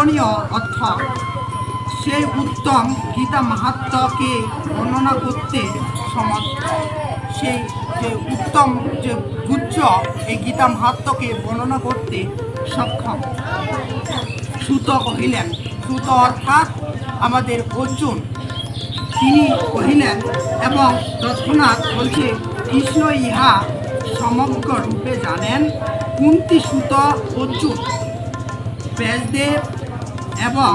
গোপনীয় অর্থ সেই উত্তম গীতা মাহাত্মকে বর্ণনা করতে সমর্থ। সেই যে উত্তম, যে গুজ্জ এই গীতা মাহাত্মকে বর্ণনা করতে সক্ষম। সুত কহিলেন, সুত অর্থাৎ আমাদের অর্জুন। তিনি কহিলেন, এবং তৎক্ষণাৎ বলছে, কৃষ্ণ ইহা সমগ্র রূপে জানেন। কুন্তি সুত অর্জুন? ব্যাসদেব এবং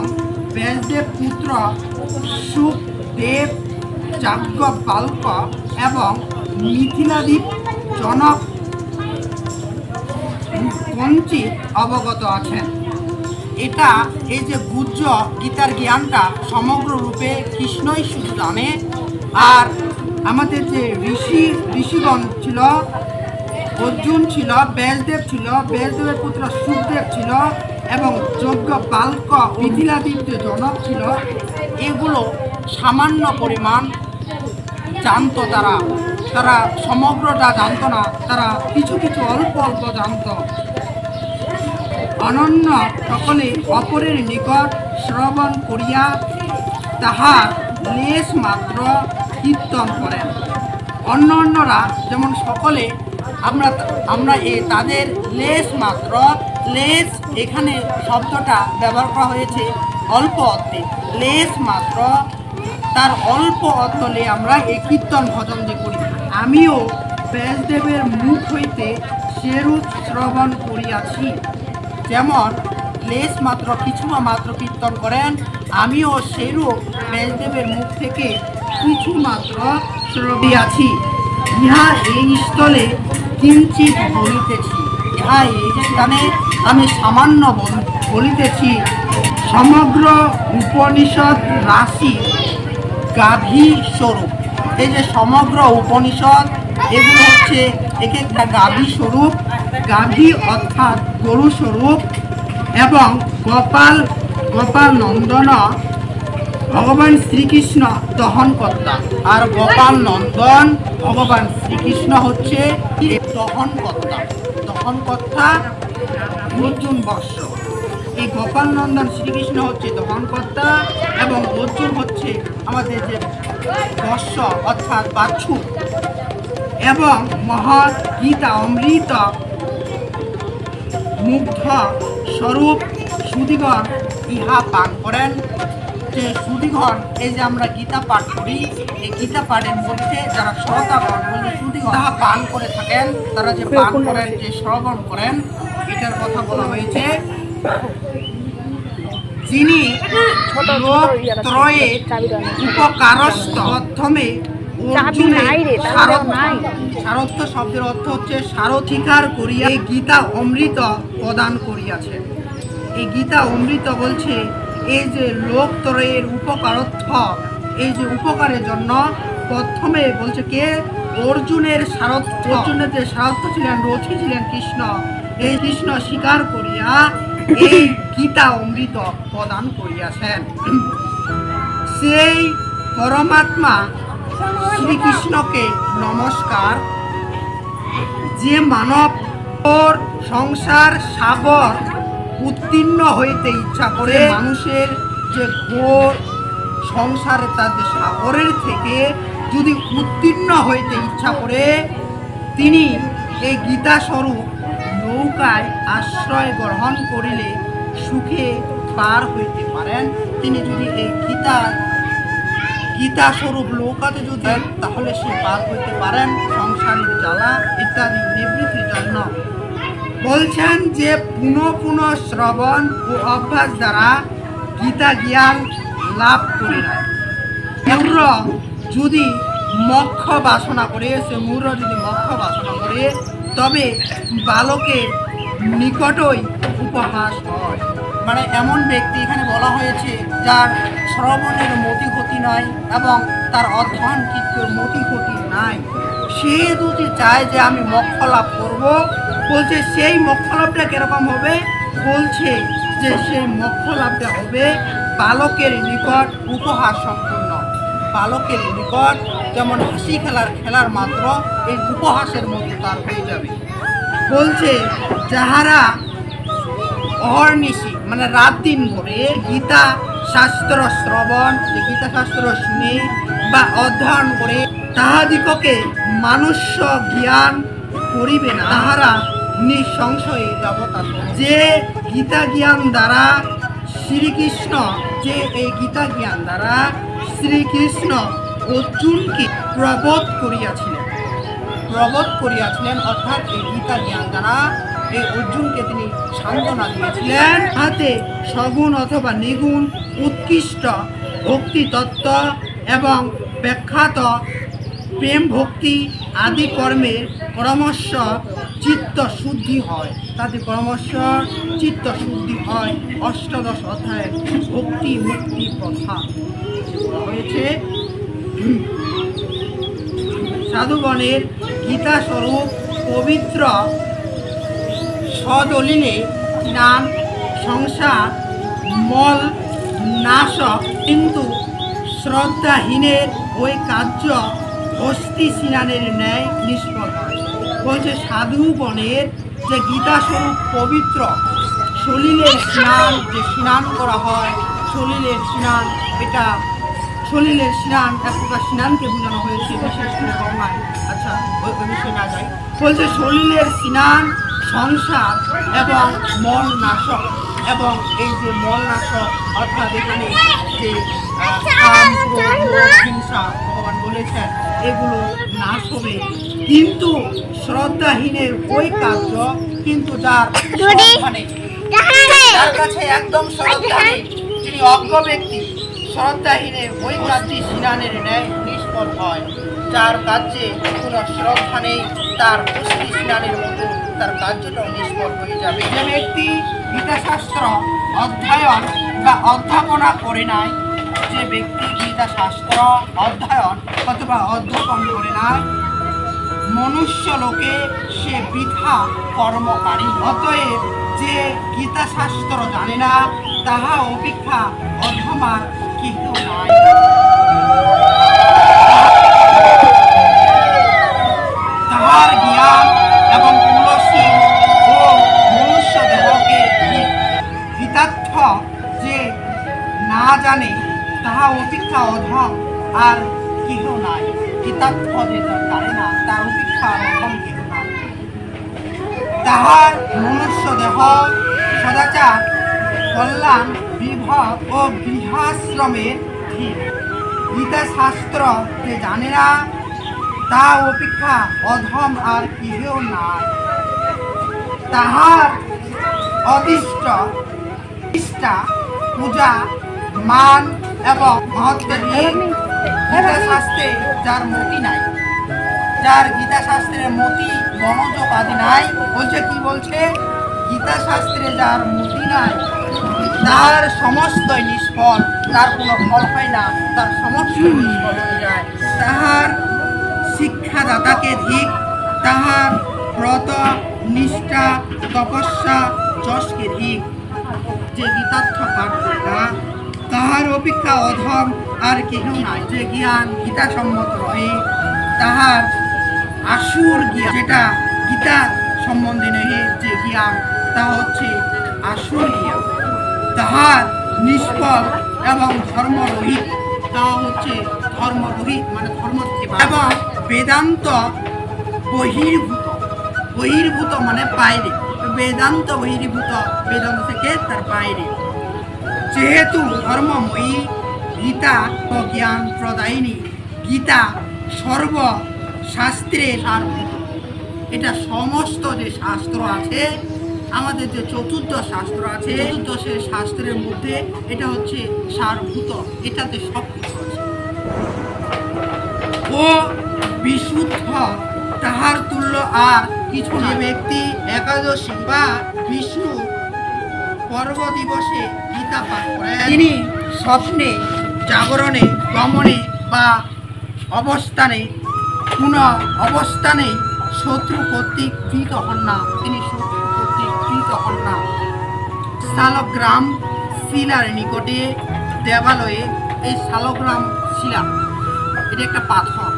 ব্যাসদেব পুত্র সুখদেব যাজ্ঞবাল্ক এবং মিথিলাদ্বীপ জনক কঞ্চিত অবগত আছেন। এটা এই যে গুজ্জ গীতার জ্ঞানটা সমগ্র রূপে কৃষ্ণই শুধু জানে। আর আমাদের যে ঋষি, ঋষিগণ ছিল, অর্জুন ছিল ব্যাসদেব ছিল ব্যাসদেবের পুত্র সুখদেব ছিল এবং যজ্ঞ বাল্ক যে জনক ছিল, এগুলো সামান্য পরিমাণ জানতো তারা। তারা সমগ্রটা জানতো না, তারা কিছু কিছু অল্প অল্প জানত। অনন্য সকলে অপরের নিকট শ্রবণ করিয়া তাহার লেশ মাত্র কীর্তন করেন। অন্য অন্যরা যেমন সকলে, আমরা আমরা এ তাদের লেশ মাত্র লেশ এখানে শব্দটা ব্যবহার করা হয়েছে অল্প অর্থে। লেশ মাত্র, তার অল্প অর্থ আমরা এই কীর্তন ভজন যে করি। আমিও ব্যাসদেবের মুখ হইতে সেরূপ শ্রবণ করিয়াছি। যেমন লেশ মাত্র কিছু মাত্র কীর্তন করেন, আমিও সেরূপ ব্যাসদেবের মুখ থেকে কিছু মাত্র শ্রবিয়াছি ইহা এই স্থলে কিঞ্চিত বলিতেছি। ইহা এই স্থানে আমি সামান্য বল- বলিতেছি, সমগ্র উপনিষদ রাশি গাভী স্বরূপ। এই যে সমগ্র উপনিষদ, এগুলো হচ্ছে এক একটা গাভী স্বরূপ। গাভী অর্থাৎ গরু স্বরূপ এবং গোপাল গোপাল নন্দন ভগবান শ্রীকৃষ্ণ দহনকর্তা আর গোপাল নন্দন ভগবান শ্রীকৃষ্ণ হচ্ছে দহনকর্তা দহনকর্তা অর্জুন বর্ষ এই গোপাল নন্দন শ্রীকৃষ্ণ হচ্ছে দহনকর্তা এবং অর্জুন হচ্ছে আমাদের যে বর্ষ অর্থাৎ বাচ্ছু এবং মহৎ গীতা অমৃত মুগ্ধ স্বরূপ সুদিগণ ইহা পান করেন। যে সুদিগণ এই যে আমরা গীতা পাঠ করি এই গীতা পাঠের মধ্যে যারা শ্রোতাগণ বলতে সুদিগণ তাহা পান করে থাকেন তারা যে পান করেন যে শ্রবণ করেন এটার কথা বলা হয়েছে যিনি ত্রয়ে উপকারস্থ প্রথমে নাই। সারথ্য শব্দের অর্থ হচ্ছে সারথিকার করিয়া গীতা অমৃত প্রদান করিয়াছে এই গীতা অমৃত বলছে এই যে লোক লোকত্রয়ের উপকারত্ব এই যে উপকারের জন্য প্রথমে বলছে কে? অর্জুনের সারথ অর্জুনের যে সারথ্য ছিলেন, রথি ছিলেন কৃষ্ণ। এই কৃষ্ণ স্বীকার করিয়া এই গীতা অমৃত প্রদান করিয়াছেন। সেই পরমাত্মা শ্রীকৃষ্ণকে নমস্কার। যে মানব সংসার সাগর উত্তীর্ণ হইতে ইচ্ছা করে মানুষের যে ঘোর সংসারে তার যে সাগরের থেকে যদি উত্তীর্ণ হইতে ইচ্ছা করে তিনি এই গীতা স্বরূপ নৌকায় আশ্রয় গ্রহণ করিলে সুখে পার হইতে পারেন। তিনি যদি এই গীতা গীতা স্বরূপ নৌকাতে যদি তাহলে সে পার হইতে পারেন। সংসারের জ্বালা ইত্যাদি নিবৃত্তির জন্য বলছেন যে পুনঃ পুনঃ শ্রবণ ও অভ্যাস দ্বারা গীতা জ্ঞান লাভ করে নেয়। যদি মক্ষ বাসনা করে, সে মূর্র যদি মক্ষ বাসনা করে, তবে বালকের নিকটই উপহাস হয়। মানে এমন ব্যক্তি এখানে বলা হয়েছে যার শ্রবণের মতি ক্ষতি নয় এবং তার অধ্যয়ন কিন্তু মতি ক্ষতি নাই। সে যদি চায় যে আমি মক্ষ লাভ করব বলছে, সেই মোক্ষ লাভটা কীরকম হবে? বলছে যে, সেই মোক্ষ লাভটা হবে বালকের নিকট উপহার সম্পূর্ণ বালকের নিকট যেমন হাসি খেলার খেলার মাত্র এই উপহাসের মধ্যে তার হয়ে যাবে। বলছে, যাহারা অহর্নিশি মানে রাত দিন করে গীতা শাস্ত্র শ্রবণ, যে গীতা শাস্ত্র শুনে বা অধ্যয়ন করে, তাহাদিগকে মানুষ্য জ্ঞান করিবে না, তাহারা নিঃসংশয়ে জগতা যে গীতা জ্ঞান দ্বারা শ্রীকৃষ্ণ, যে এই গীতা জ্ঞান দ্বারা শ্রীকৃষ্ণ অর্জুনকে প্রবোধ করিয়াছিলেন প্রবোধ করিয়াছিলেন, অর্থাৎ এই গীতা জ্ঞান দ্বারা এই অর্জুনকে তিনি সান্ত্বনা দিয়েছিলেন। হাতে সগুণ অথবা নিগুণ, উৎকৃষ্ট ভক্তি তত্ত্ব এবং ব্যাখ্যাত প্রেম ভক্তি আদি কর্মের পরামর্শ চিত্ত শুদ্ধি হয়। তাতে পরামর্শ চিত্ত শুদ্ধি হয়। অষ্টাদশ অধ্যায় ভক্তি মুক্তি প্রথা। হয়েছে, সাধুগণের গীতা স্বরূপ পবিত্র সদলিলে স্নান সংসার, মল নাশক, কিন্তু শ্রদ্ধাহীনের ওই কার্য হস্তি স্নানের ন্যায় নিষ্ফল বলছে সাধুগণের যে গীতা স্বরূপ পবিত্র শলিলের স্নান যে স্নান করা হয় শলিলের স্নান, এটা শলিলের স্নান, এক প্রকার স্নানকে বোঝানো হয়েছে, বিশেষ করে গঙ্গায় আচ্ছা ওই বিষয়ে না যাই। বলছে শলিলের স্নান, সংসার এবং মল নাশক এবং এই যে মল নাশক অর্থাৎ এখানে যে হিংসা ভগবান বলেছেন এগুলো নাশ হবে। কিন্তু শ্রদ্ধাহীনের ওই কার্য কিন্তু যার যার কাছে একদম শ্রদ্ধা নেই যিনি অজ্ঞ ব্যক্তি শ্রদ্ধাহীনের ওই কাজটি স্নানের ন্যায় নিষ্ফল হয়। যার কাজে কোনো শ্রদ্ধা নেই তার পুষ্টি স্নানের মতো তার কার্যটাও নিষ্ফল হয়ে যাবে। যে ব্যক্তি গীতাশাস্ত্র অধ্যয়ন বা অধ্যাপনা করে নাই যে ব্যক্তি গীতা শাস্ত্র অধ্যয়ন অথবা অধ্যাপন করে না, মনুষ্য লোকে সে বৃথা কর্মকারী। অতএব যে গীতা শাস্ত্র জানে না, তাহা অপেক্ষা অধমার কেহ নাই। তাহার জ্ঞান এবং ও মনুষ্য যে না জানে তাহা অপেক্ষা অধম, আর কেহ নাই। গীতার্থ যে জানে না, তার অপেক্ষা অধম কেহ নাই। তাহার মনুষ্য দেহ সদাচার, কল্যাণ বিভাগ ও গৃহাশ্রমের ধীর গীতা শাস্ত্র যে জানে না, তা অপেক্ষা অধম আর কেহ নাই। তাহার অদিষ্ট পূজা, মান এবং মহত্বের গীতা শাস্ত্রে যার মতি নাই। যার গীতা শাস্ত্রের মতি মনোযোগ আদি নাই, বলছে, কি বলছে? গীতা শাস্ত্রে যার মতি নাই, তার সমস্ত নিষ্ফল, তার কোনো ফল হয় না, তার সমস্ত নিষ্ফল হয়ে যায়। তাহার শিক্ষাদাতাকে ধিক, তাহার ব্রত, নিষ্ঠা, তপস্যা, যশকে ধিক। যে গীতার্থ পাঠ না তাহার অপেক্ষা অধম, আর কেহ নাই যে জ্ঞান গীতা সম্মত রহে তাহার আসুর জ্ঞান, যেটা গীতা সম্বন্ধে নহে, যে জ্ঞান, তা হচ্ছে আসুর জ্ঞান। তাহার নিষ্ফল এবং ধর্মরহিত, তা হচ্ছে ধর্মরহিত মানে ধর্ম এবং বেদান্ত বহির্ভূত বহির্ভূত মানে বাইরে। বেদান্ত বহির্ভূত, বেদান্ত থেকে তার বাইরে। যেহেতু ধর্মময়ী গীতা ও জ্ঞান প্রদায়িনী গীতা সর্ব শাস্ত্রের সারভূত এটা সমস্ত যে শাস্ত্র আছে আমাদের যে চতুর্থ শাস্ত্র আছে চতুর্দশের শাস্ত্রের মধ্যে এটা হচ্ছে সারভূত এটাতে সব কিছু আছে। ও বিশুদ্ধ তাহার তুল্য আর কিছু ব্যক্তি একাদশী বা বিষ্ণু পর্ব দিবসে গীতা পাঠ করেন। তিনি স্বপ্নে, জাগরণে, গমনে বা অবস্থানে কোন অবস্থানে শত্রু কর্তৃক কৃত হন না। তিনি শত্রু কর্তৃক কৃত হন না। শালগ্রাম শিলার নিকটে দেবালয়ে এই শালগ্রাম শিলা, এটা একটা পাথর।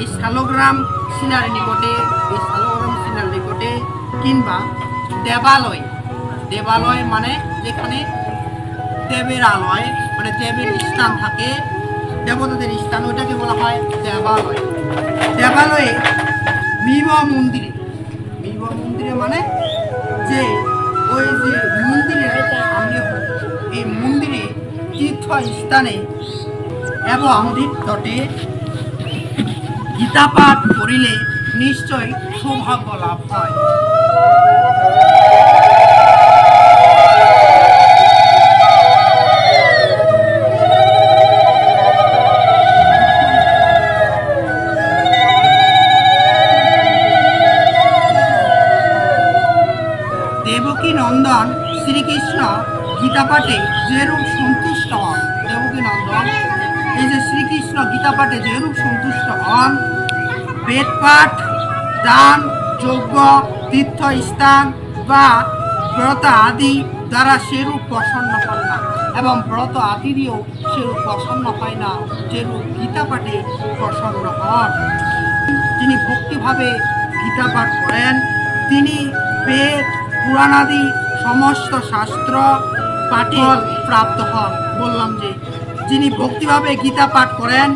এই শালগ্রাম শিলার নিকটে, এই শালগ্রাম শিলার নিকটে কিংবা দেবালয় দেবালয় মানে যেখানে দেবের আলয় মানে দেবের স্থান থাকে, দেবতাদের স্থান, ওইটাকে বলা হয় দেবালয়। দেবালয়ে মিব মন্দিরে মিব মন্দিরে মানে যে ওই যে মন্দিরের সামনে এই মন্দিরে তীর্থ স্থানে এবং তটে গীতা পাঠ করিলে নিশ্চয় সৌভাগ্য লাভ হয়। পাঠ, দান, যজ্ঞ তীর্থ স্থান বা ব্রত আদি দ্বারা সেরূপ প্রসন্ন হন না এবং ব্রত আদি দিয়েও সেরূপ প্রসন্ন হয় না, যেরূপ গীতা পাঠে প্রসন্ন হন। যিনি ভক্তিভাবে গীতা পাঠ করেন, তিনি বেদ পুরাণাদি সমস্ত শাস্ত্র পাঠে প্রাপ্ত হন। বললাম যে, যিনি ভক্তিভাবে গীতা পাঠ করেন,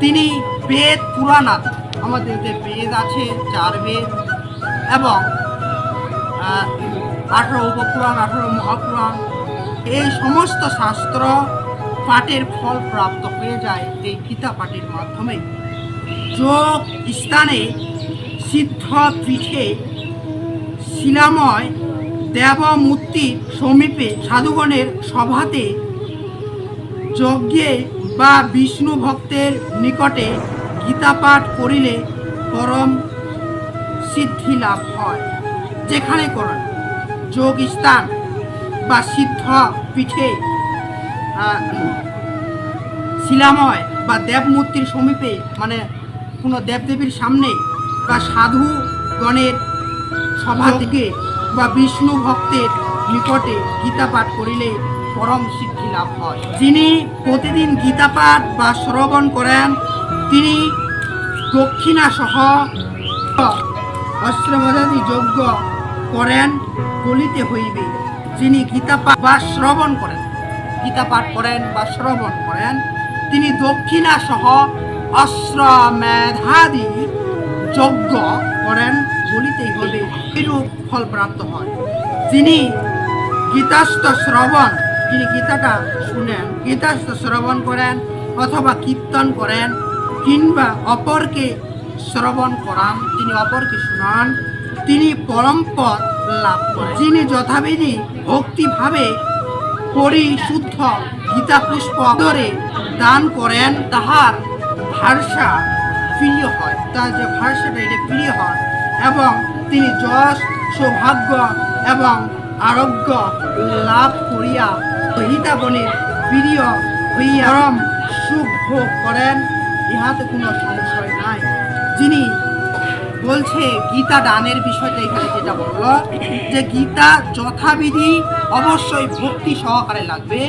তিনি বেদ পুরাণাদি আমাদের যে বেদ আছে, চার বেদ এবং আঠারো উপপুরাণ, আঠারো মহাপুরাণ। এই সমস্ত শাস্ত্র পাঠের ফল প্রাপ্ত হয়ে যায় এই গীতা পাঠের মাধ্যমে। যোগ স্থানে সিদ্ধ পীঠে শিলাময় দেবমূর্তির সমীপে সাধুগণের সভাতে যজ্ঞে বা বিষ্ণু ভক্তের নিকটে গীতা পাঠ করিলে পরম সিদ্ধি লাভ হয়। যেখানে করেন যোগ স্থান বা সিদ্ধ পীঠে শিলাময় বা দেবমূর্তির সমীপে মানে কোনো দেবদেবীর সামনে বা সাধু গণের সভা থেকে বা বিষ্ণু ভক্তের নিকটে গীতা পাঠ করিলে পরম সিদ্ধি লাভ হয়। যিনি প্রতিদিন গীতা পাঠ বা শ্রবণ করেন তিনি দক্ষিণা সহ অস্ত্রবাদী যজ্ঞ করেন বলিতে হইবে। যিনি গীতা বা শ্রবণ করেন, গীতা পাঠ করেন বা শ্রবণ করেন, তিনি দক্ষিণা সহ অস্ত্র মেধাদি যজ্ঞ করেন বলিতেই হইবে। এরূপ ফল প্রাপ্ত হয়। যিনি গীতাস্ত শ্রবণ তিনি গীতাটা শুনেন, গীতাস্ত শ্রবণ করেন অথবা কীর্তন করেন কিংবা অপরকে শ্রবণ করান তিনি অপরকে শুনান, তিনি পরম পদ লাভ করেন। যিনি যথাবিধি ভক্তিভাবে পরিশুদ্ধ গীতা পুষ্প ধরে দান করেন, তাহার ভাষা প্রিয় হয়। তার যে ভাষাটা, এটা প্রিয় হয় এবং তিনি যশ, সৌভাগ্য এবং আরোগ্য লাভ করিয়া হিতাবনের প্রিয় হইয়া সুখ ভোগ করেন। ইহাতে কোনো সংশয় নাই। যিনি বলছে, গীতা দানের বিষয়টা এখানে যেটা বলল, যে গীতা যথাবিধি অবশ্যই ভক্তি সহকারে লাগবে,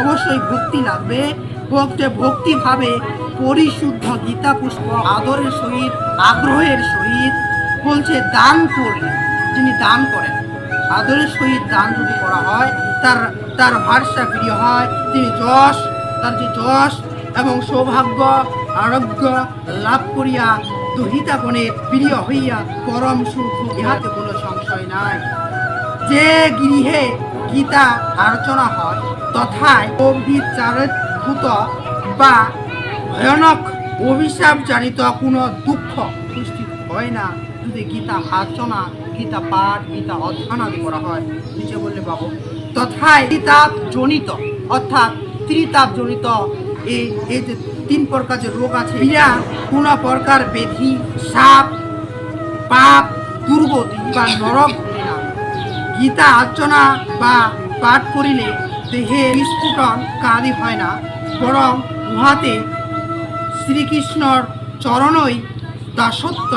অবশ্যই ভক্তি লাগবে। ভক্তে ভক্তিভাবে পরিশুদ্ধ গীতা পুষ্প আদরের সহিত, আগ্রহের সহিত বলছে, দান করলে যিনি দান করেন, আদরের সহিত দান যদি করা হয়, তার তার ভাষা প্রিয় হয়। তিনি যশ, তার যে যশ এবং সৌভাগ্য আরোগ্য লাভ করিয়া দহিতাগণের প্রিয় হইয়া পরম সুখ ইহাতে কোনো সংশয় নাই। যে গৃহে গীতা আলোচনা হয়, তথায় অবিচারিত বা ভয়ানক অভিশাপ জানিত কোনো দুঃখ উপস্থিত হয় না। যদি গীতা আলোচনা, গীতা পাঠ, গীতা অধ্যয়ন আদি করা হয় নিচে বললে বাবু তথায় ত্রিতাপ জনিত অর্থাৎ ত্রিতাপ জনিত এই এই যে তিন প্রকার যে রোগ আছে বিনা কোনো প্রকার ব্যাধি সাপ, পাপ, দুর্গতি বা নরক গীতা আর্চনা বা পাঠ করিলে দেহে বিস্ফুটন কাঁদি হয় না, বরং উহাতে শ্রীকৃষ্ণর চরণই দাসত্ব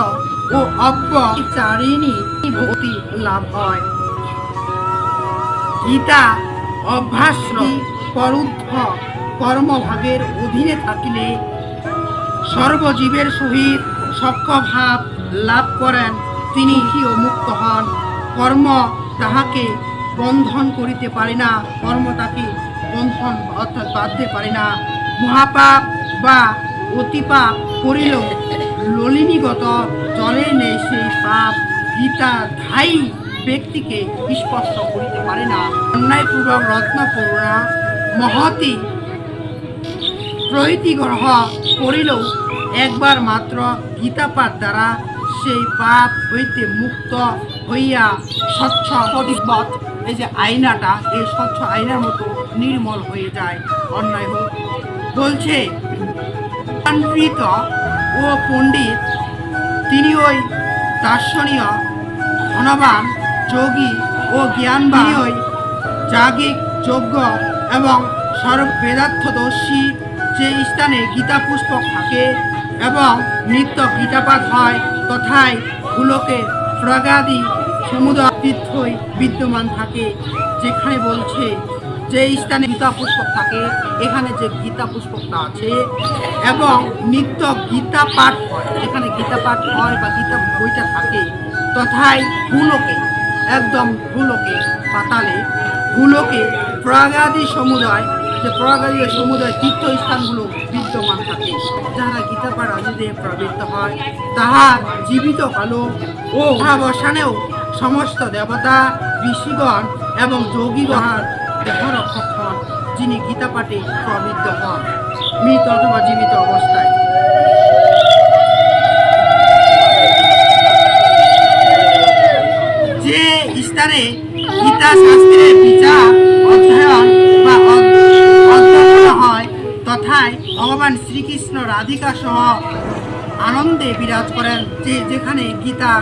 ও অব্যচারিণী ভক্তি লাভ হয়। গীতা অভ্যাস পরুদ্ধ কর্মভাগের অধীনে থাকিলে সর্বজীবের সহিত সক্ষভাব লাভ করেন, তিনি ও মুক্ত হন। কর্ম তাহাকে বন্ধন করিতে পারে না, কর্ম তাকে বন্ধন অর্থাৎ বাঁধতে পারে না। মহাপাপ বা অতিপাপ করিলেও ললিনীগত জলের নেই সেই পাপ, গীতা ধাই ব্যক্তিকে স্পর্শ করিতে পারে না। অন্যায়পূর্বক রত্ন করুণা মহতি প্রহৃতি গ্রহ করিলেও একবার মাত্র গীতাপাঠ দ্বারা সেই পাপ হইতে মুক্ত হইয়া স্বচ্ছ পরিবত এই যে আয়নাটা, এই স্বচ্ছ আয়নার মতো নির্মল হয়ে যায়। অন্যায় হোক। বলছে পণ্ডিত ও পণ্ডিত, তিনি ওই দার্শনীয় ধনবান, যোগী ও জ্ঞানবান। ওই যাগিক যোগ্য এবং সর্ববেদার্থদর্শী যে স্থানে গীতা পুষ্পক থাকে এবং নিত্য গীতাপাঠ হয়, তথায় ফুলকে প্রগাদি সমুদ্র তীর্থই বিদ্যমান থাকে। যেখানে বলছে, যে স্থানে গীতা পুষ্পক থাকে, এখানে যে গীতা পুষ্পকটা আছে এবং নিত্য গীতা পাঠ হয়, যেখানে গীতা পাঠ হয় বা গীতা বইটা থাকে, তথায় ভূলোকে, একদম ভূলোকে পাতালে ভূলোকে প্রয়াগাদি সমুদায় যে প্রয়াগাদি সমুদায় তীর্থস্থানগুলো বিদ্যমান থাকে যারা গীতা পাঠ রাজুদে প্রবৃত্ত হয় তাহার জীবিত কালো ও মহাবসানেও সমস্ত দেবতা, ঋষিগণ এবং যোগীগণ দেহরক্ষক হন, যিনি গীতা পাঠে প্রবৃত্ত হন। মৃত অথবা জীবিত অবস্থায়। যে স্থানে গীতা শাস্ত্রের বিচার অধ্যয়ন বা অধ- অধ্যয়ন হয় তথায় ভগবান শ্রীকৃষ্ণ রাধিকা সহ আনন্দে বিরাজ করেন যে যেখানে গীতা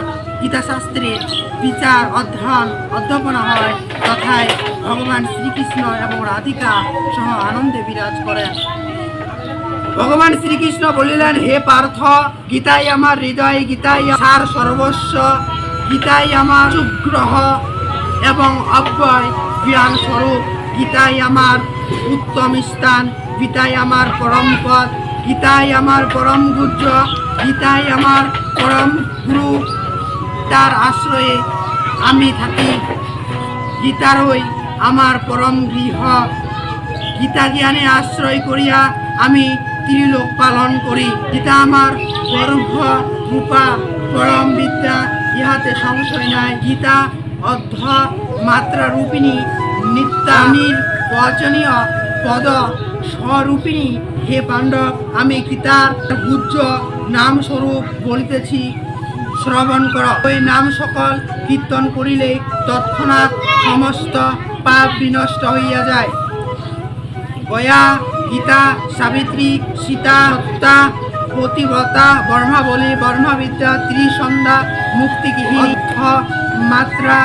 গীতাশাস্ত্রের বিচার, অধ্যয়ন, অধ্যাপনা হয়, তথায় ভগবান শ্রীকৃষ্ণ এবং রাধিকা সহ আনন্দে বিরাজ করেন। ভগবান শ্রীকৃষ্ণ বলিলেন, হে পার্থ, গীতাই আমার হৃদয়, গীতাই সার সর্বস্ব, গীতাই আমার সুগ্রহ এবং অব্যয় জ্ঞান স্বরূপ গীতাই আমার উত্তম স্থান। গীতাই আমার পরম পদ, গীতাই আমার পরম গুজ্জ, গীতাই আমার পরম গুরু। তার আশ্রয়ে আমি থাকি। গীতারই আমার পরম গৃহ। গীতা জ্ঞানে আশ্রয় করিয়া আমি ত্রিলোক পালন করি। গীতা আমার গর্ভ রূপা, পরম বিদ্যা, ইহাতে সংশয় নাই। গীতা অর্ধ মাত্রা রূপিণী, নিত্যানির বচনীয় পদ। স্বরূপিণী হে পাণ্ডব, আমি গীতার গুজ্জ নাম স্বরূপ বলিতেছি? শ্রবণ কর। ওই নাম সকল কীর্তন করিলে তৎক্ষণাৎ সমস্ত পাপ বিনষ্ট হইয়া যায়। গয়া, গীতা, সাবিত্রী, সীতা সত্তা পতিব্রতা বর্মাবলী বর্মাবিদ্যা ত্রিসন্ধ্যা মুক্তিগৃহী মাত্রা,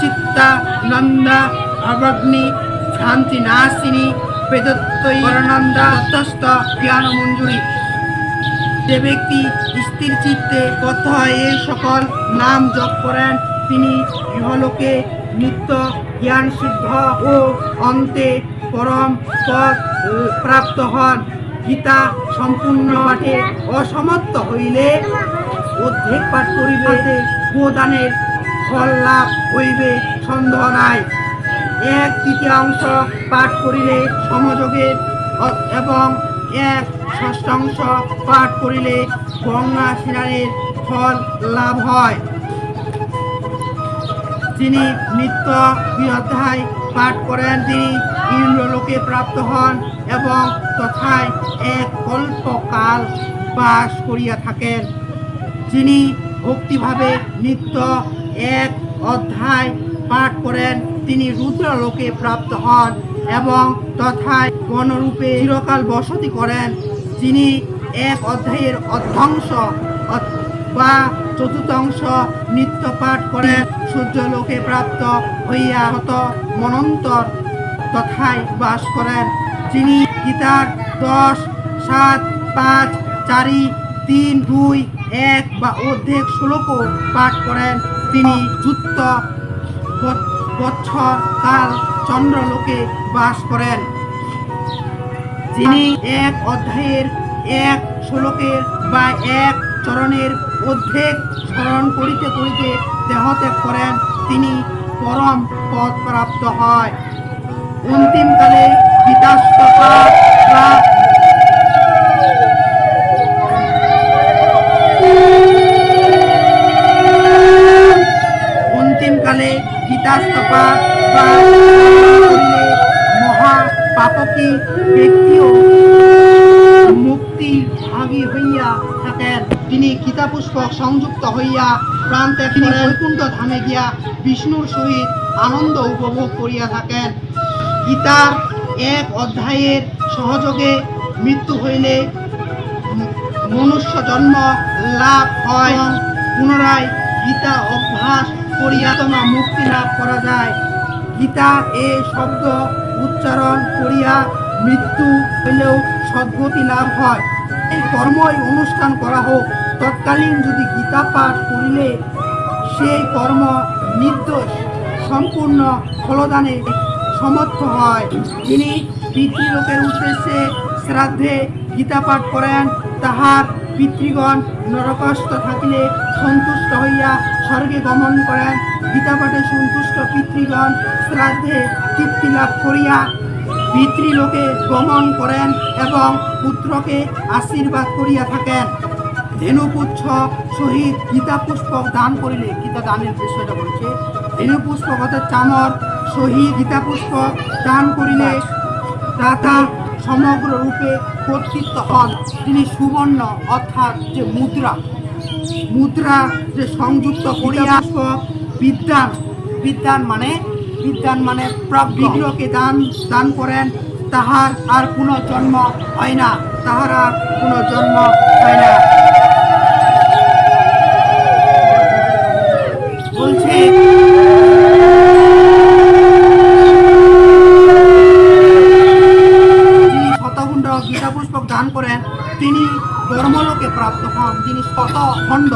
চিত্তা, নন্দা অবগ্নি ভ্রান্তি নাশিনী বেদত্তই পরানন্দা মঞ্জুরি যে ব্যক্তি স্থির চিত্তে কথ এই সকল নাম জপ করেন। তিনি ইহলোকে নিত্য জ্ঞান সিদ্ধ ও অন্তে পরম পদ প্রাপ্ত হন। গীতা সম্পূর্ণ পাঠে অসমর্থ হইলে অর্ধেক পাঠ করিবে গোদানের ফল লাভ হইবে, সন্দেহ নাই। এক তৃতীয়াংশ পাঠ করিলে সমযোগের এবং এক ষষ্ঠাংশ পাঠ করিলে গঙ্গা স্নানের ফল লাভ হয়। যিনি নিত্য অধ্যায় পাঠ করেন, তিনি ইন্দ্রলোকে প্রাপ্ত হন এবং তথায় এক কল্পকাল বাস করিয়া থাকেন। যিনি ভক্তিভাবে নিত্য এক অধ্যায় পাঠ করেন তিনি রুদ্রলোকে প্রাপ্ত হন এবং তথায় গণরূপে চিরকাল বসতি করেন। যিনি এক অধ্যায়ের অর্ধাংশ বা চতুর্থাংশ নিত্য পাঠ করেন। সূর্যলোকে প্রাপ্ত হইয়া হত মনন্তর তথায় বাস করেন। যিনি গীতার দশ, সাত, পাঁচ, চারি, তিন, দুই, এক বা অর্ধেক শ্লোক পাঠ করেন। তিনি যুক্ত বৎসর কাল চন্দ্রলোকে বাস করেন। যিনি এক অধ্যায়ের এক শ্লোকের বা এক চরণের অর্ধেক স্মরণ করিতে করিতে দেহত্যাগ করেন, তিনি পরম পদ প্রাপ্ত হয়। অন্তিমকালে ত্যাগ বৈকুণ্ঠ ধামে গিয়া বিষ্ণুর সহিত আনন্দ উপভোগ করিয়া থাকেন। গীতার এক অধ্যায়ের সহযোগে মৃত্যু হইলে মনুষ্য জন্ম লাভ হয়। পুনরায় গীতা অভ্যাস করিয়া মুক্তি লাভ করা যায়। গীতা এ শব্দ উচ্চারণ করিয়া মৃত্যু হইলেও সদ্গতি লাভ হয়। এই কর্মই অনুষ্ঠান করা হোক। তৎকালীন যদি গীতা পাঠ করিলে সেই কর্ম নির্দোষ সম্পূর্ণ ফলদানে সমর্থ হয়। যিনি পিতৃলোকের উদ্দেশ্যে শ্রাদ্ধে গীতা পাঠ করেন, তাহার পিতৃগণ নরকস্থ থাকিলে সন্তুষ্ট হইয়া স্বর্গে গমন করেন। গীতাপাঠে সন্তুষ্ট পিতৃগণ শ্রাদ্ধে তৃপ্তি লাভ করিয়া পিতৃলোকে গমন করেন এবং পুত্রকে আশীর্বাদ করিয়া থাকেন। ধেনুপুচ্ছ সহিত গীতা পুষ্পক দান করিলে গীতা দানের বিষয়টা বলছে। ধেনুপুষ্পক অর্থাৎ চামর সহিত গীতা পুষ্পক দান করিলে দাতা সমগ্র রূপে কর্তৃত্ব হন। তিনি সুবর্ণ অর্থাৎ যে মুদ্রা মুদ্রা যে সংযুক্ত করিয়া বিদ্যান বিদ্যান মানে বিদ্যান মানে বিগ্রহকে দান দান করেন তাহার আর কোনো জন্ম হয় না তাহার আর কোনো জন্ম হয় না বলছে যিনি শতখণ্ড গীতা পুষ্পক দান করেন তিনি ধর্মলোকে প্রাপ্ত হন। যিনি শতখণ্ড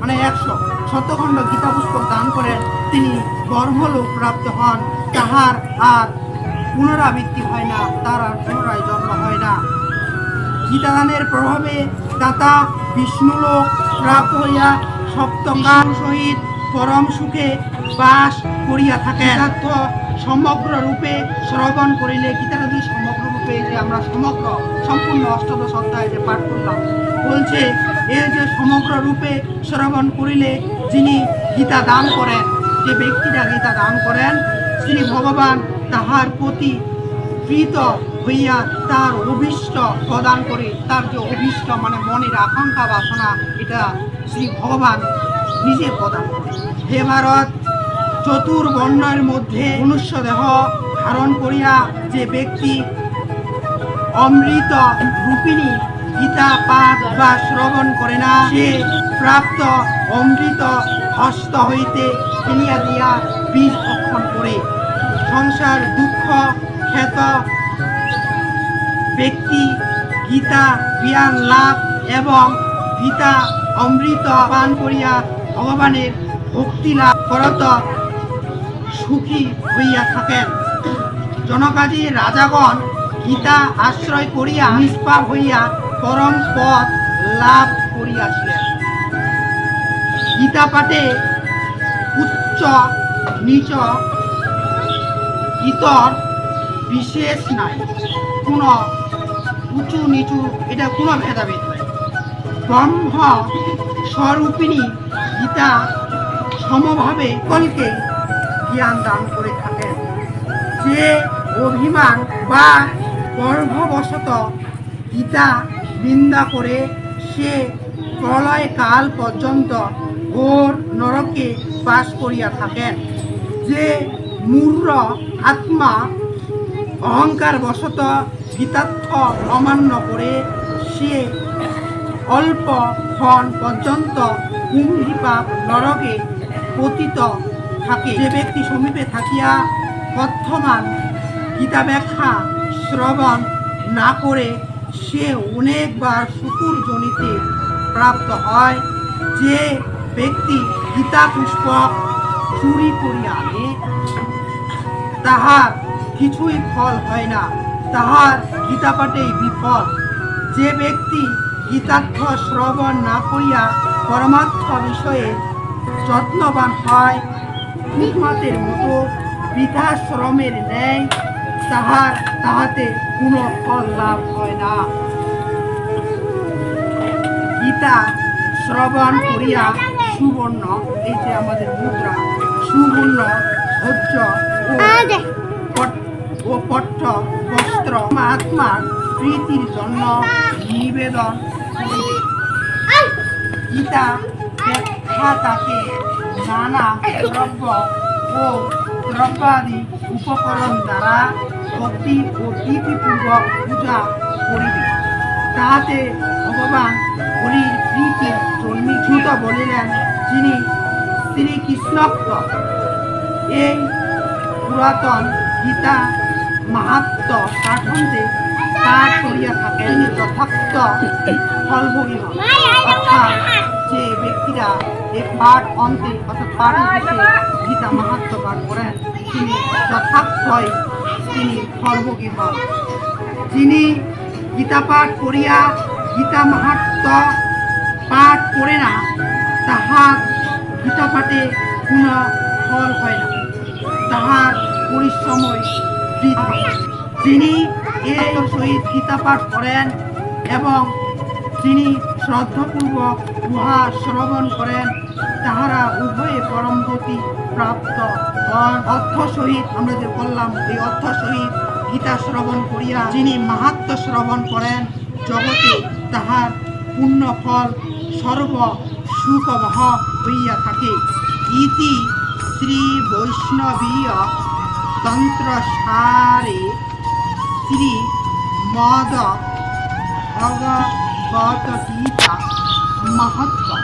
মানে একশো শতখণ্ড গীতা পুষ্পক দান করেন তিনি ধর্মলোক প্রাপ্ত হন। তাহার আর পুনরাবৃত্তি হয় না, তার আর পুনরায় জন্ম হয় না। গীতাদানের প্রভাবে দাতা বিষ্ণুলোক প্রাপ্ত হইয়া সপ্তকাল সহিত পরম সুখে বাস করিয়া থাকে যথার্থ সমগ্র রূপে শ্রবণ করিলে গীতাটা যদি সমগ্র রূপে যে আমরা সমগ্র, সম্পূর্ণ অষ্টদশ অধ্যায় যে পাঠ করলাম, বলছে এই যে সমগ্র রূপে শ্রবণ করিলে যিনি গীতা দান করেন, যে ব্যক্তিরা গীতা দান করেন, শ্রী ভগবান তাহার প্রতি প্রীত হইয়া তার অভিষ্ট প্রদান করে, তার যে অভিষ্ট মানে মনের আকাঙ্ক্ষা, বাসনা, এটা শ্রী ভগবান নিজে প্রদান করে হে ভারত চতুর্বর্ণের মধ্যে মনুষ্য দেহ ধারণ করিয়া যে ব্যক্তি অমৃত রূপিণী গীতা, পাঠ বা শ্রবণ করে না, সে প্রাপ্ত অমৃত হস্ত হইতে ফেলিয়া দিয়া বীজ ভক্ষণ করে। সংসার দুঃখ, খ্যাত ব্যক্তি, গীতা, জ্ঞান, লাভ এবং গীতা, অমৃত পান করিয়া ভগবানের ভক্তি লাভ করত সুখী হইয়া থাকেন। জনকাজী রাজাগণ গীতা আশ্রয় করিয়া নিষ্পাপ হইয়া পরম পদ লাভ করিয়াছিলেন। গীতা পাঠে উচ্চ, নিচ ইতর বিশেষ নাই, কোনো উঁচু, নিচু, এটা কোনো ভেদাভেদ নাই। ব্রহ্ম স্বরূপিণী গীতা সমভাবে কলকে জ্ঞান দান করে থাকেন। যে অভিমান বা গর্ভবশত গীতা নিন্দা করে, সে প্রলয় কাল পর্যন্ত ঘোর নরকে বাস করিয়া থাকেন। যে মূর্র আত্মা অহংকার বশত গীতার্থ অমান্য করে, সে অল্প ক্ষণ পর্যন্ত কুম্ভীপাপ নরকে পতিত থাকে। যে ব্যক্তি সমীপে থাকিয়া বর্তমান গীতা ব্যাখ্যা শ্রবণ না করে সে অনেকবার শুকুর জনিতে প্রাপ্ত হয়। যে ব্যক্তি গীতা পুষ্পক চুরি করিয়া আনে, তাহার কিছুই ফল হয় না। তাহার গীতা পাঠেই বিফল। যে ব্যক্তি গীতার্থ শ্রবণ না করিয়া পরমার্থ বিষয়ে যত্নবান হয় ফুটমাতের মতো বৃদ্ধাশ্রমের ন্যায় তাহার, তাহাতে কোনো ফল লাভ হয় না। গীতা শ্রবণ করিয়া সুবর্ণ, এই যে আমাদের মুদ্রা, সুবর্ণ ভোজ্য ও পট্ট, বস্ত্র, আত্মার প্রীতির জন্য নিবেদন গীতা ব্যাখ্যা তাকে নানা দ্রব্য ও দ্রব্যাদি উপকরণ দ্বারা ভক্তি ও প্রীতিপূর্বক পূজা করিবে। তাহাতে ভগবান হরির প্রীতি জন্মীভূত বলিলেন, যিনি শ্রীকৃষ্ণত্ব এই পুরাতন গীতা মাহাত্ম কাঠন্তে পাঠ করিয়া থাকেন, যথার্থ ফলভোগী হন অর্থাৎ যে ব্যক্তিরা এই পাঠ অন্তে অর্থাৎ পাঠ গীতা মাহাত্ম পাঠ করেন তিনি যথার্থই তিনি ফলভোগী হন। যিনি গীতা পাঠ করিয়া গীতা মাহাত্ম পাঠ করে না তাহার গীতা পাঠে কোনো ফল হয় না। তাহার পরিশ্রমই বৃথা। যিনি এই সহিত গীতা পাঠ করেন এবং যিনি শ্রদ্ধাপূর্বক উহা শ্রবণ করেন, তাহারা উভয়ে পরমগতি প্রাপ্ত। অর্থ সহিত আমরা যে বললাম, এই অর্থ সহিত গীতা শ্রবণ করিয়া যিনি মাহাত্ম শ্রবণ করেন, জগতে তাহার পূর্ণ ফল সর্ব সুখবহ হইয়া থাকে। ইতি শ্রী বৈষ্ণবীয় তন্ত্রসারে শ্রী মদ ভগবত গীতা মহত্ব